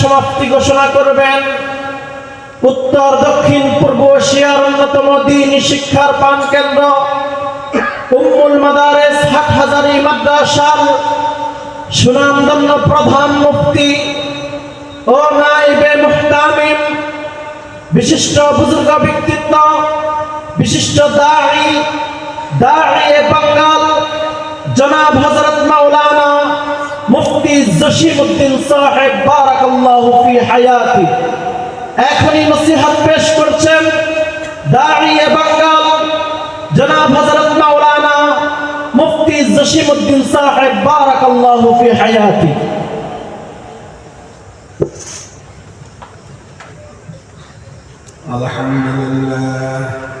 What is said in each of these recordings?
সমাপ্তি ঘোষণা করবেন। উত্তর, দক্ষিণ, পূর্ব এশিয়ার অন্যতম দিন শিক্ষার পান কেন্দ্র, উম্মুল মাদারেস হাটহাজারি মাদ্রাসার সুনামধন্য প্রধান মুফতি ও নাইবে মুহতামিম, বিশিষ্ট বুজুর্গ ব্যক্তিত্ব, বিশিষ্ট দাড়ি দাঁড়িয়ে বাঙ্গাল, জনাব হজরত মাওলানা মুফতি জসিম উদ্দিন সাহেব বারাকাল্লাহু ফি হায়াতি এখনই নসিহত পেশ করছেন দাঁড়িয়ে বাঙ্গাল জনাব হজরত মাওলানা মুফতি জসিম উদ্দিন সাহেব বারাকাল্লাহু ফি হায়াতি الحمد لله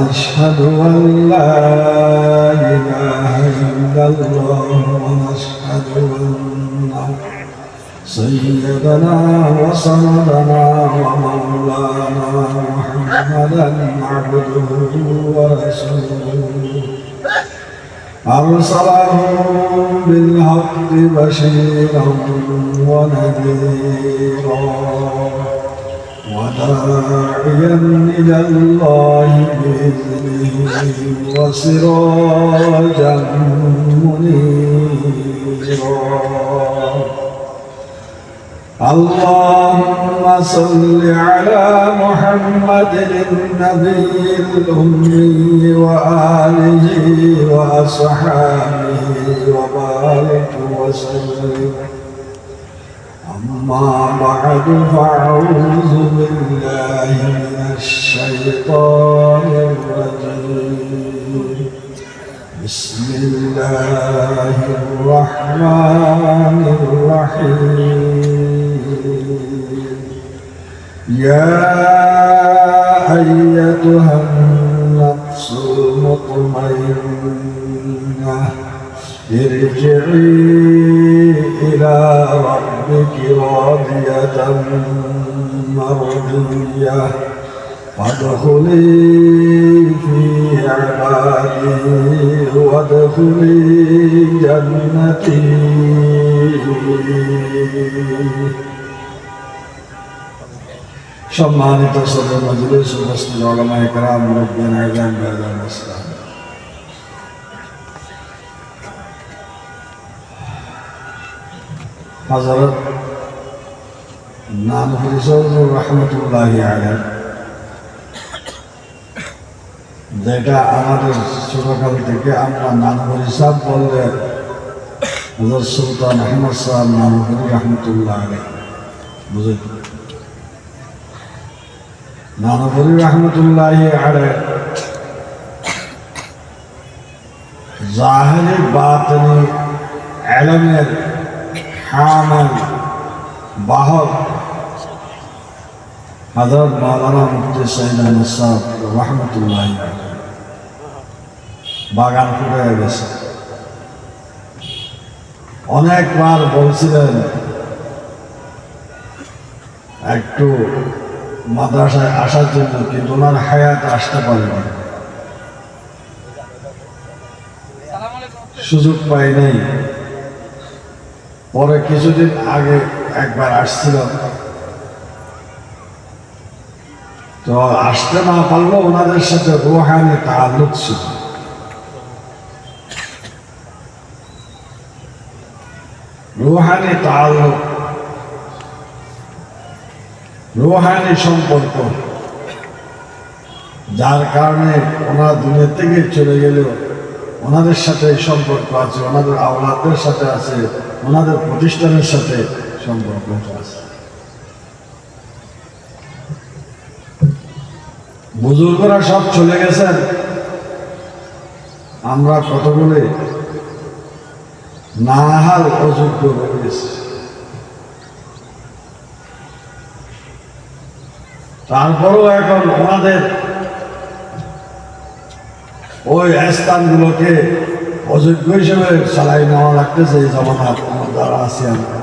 ونشهد أن لا إله إلا الله ونشهد أن سيدنا وسندنا ومولانا محمدا عبده ورسوله. أرسله بالحق بشيرا ونذيرا. وداعيا إلى الله بإذنه وسراجا منيرا. اللهم صل على محمد النبي الأمي وآله وأصحابه وبارك وسلم. أما بعد فأعوذ بالله من الشيطان الرجيم. بسم الله الرحمن الرحيم. يا أيتها النفس المطمئنة ارجعي إلى ربك. راضية مرضية فادخلي في عبادي وادخلي جنتي সম্মানিত সদর মজলিস উপস্থিত ওলামায়ে কেরাম মুরব্বিয়ান আইজান বায়দান ইসলাম হযরত নাম রহমতুল্লাহি আলাইহি। যেটা আমাদের ছোটকাল থেকে আমরা নানপুর হিসাব বললে হজরত সুলতান আহমদ সাহেব নানপুরি রহমতুল্লাহ আলী বুঝে নানপুরি রহমতুল্লাহ আলে জাহেরি বাতনি এলমের হামেল বাহক। হজরত মাওলানা মুফতি সাহেব রহমতুল্লাহ বাগান ফুটে গেছে। অনেকবার বলছিলেন একটু মাদ্রাসায় আসার জন্য কিন্তু ওনার হায়াত আসতে পারেনি। সুযোগ পাই নাই। পরে কিছুদিন আগে একবার আসছিল। তো আসতে না পারলেও ওনাদের সাথে রোহানি তাল্লুক ছিল। রোহানি তাল্লুক। রোহানি সম্পর্ক। যার কারণে ওনার দুনিয়া থেকে চলে গেলেও ওনাদের সাথে সম্পর্ক আছে, ওনাদের আওলাদের সাথে আছে, ওনাদের প্রতিষ্ঠানের সাথে সম্পর্ক আছে। বুজুর্গরা সব চলে গেছেন। আমরা কতগুলি নাহাল অযোগ্য হয়ে গেছি। তারপরেও এখন আমাদের ওই স্থানগুলোকে অযোগ্য হিসেবে চালাই নেওয়া লাগতেছে এই জমানা যারা আছি আমরা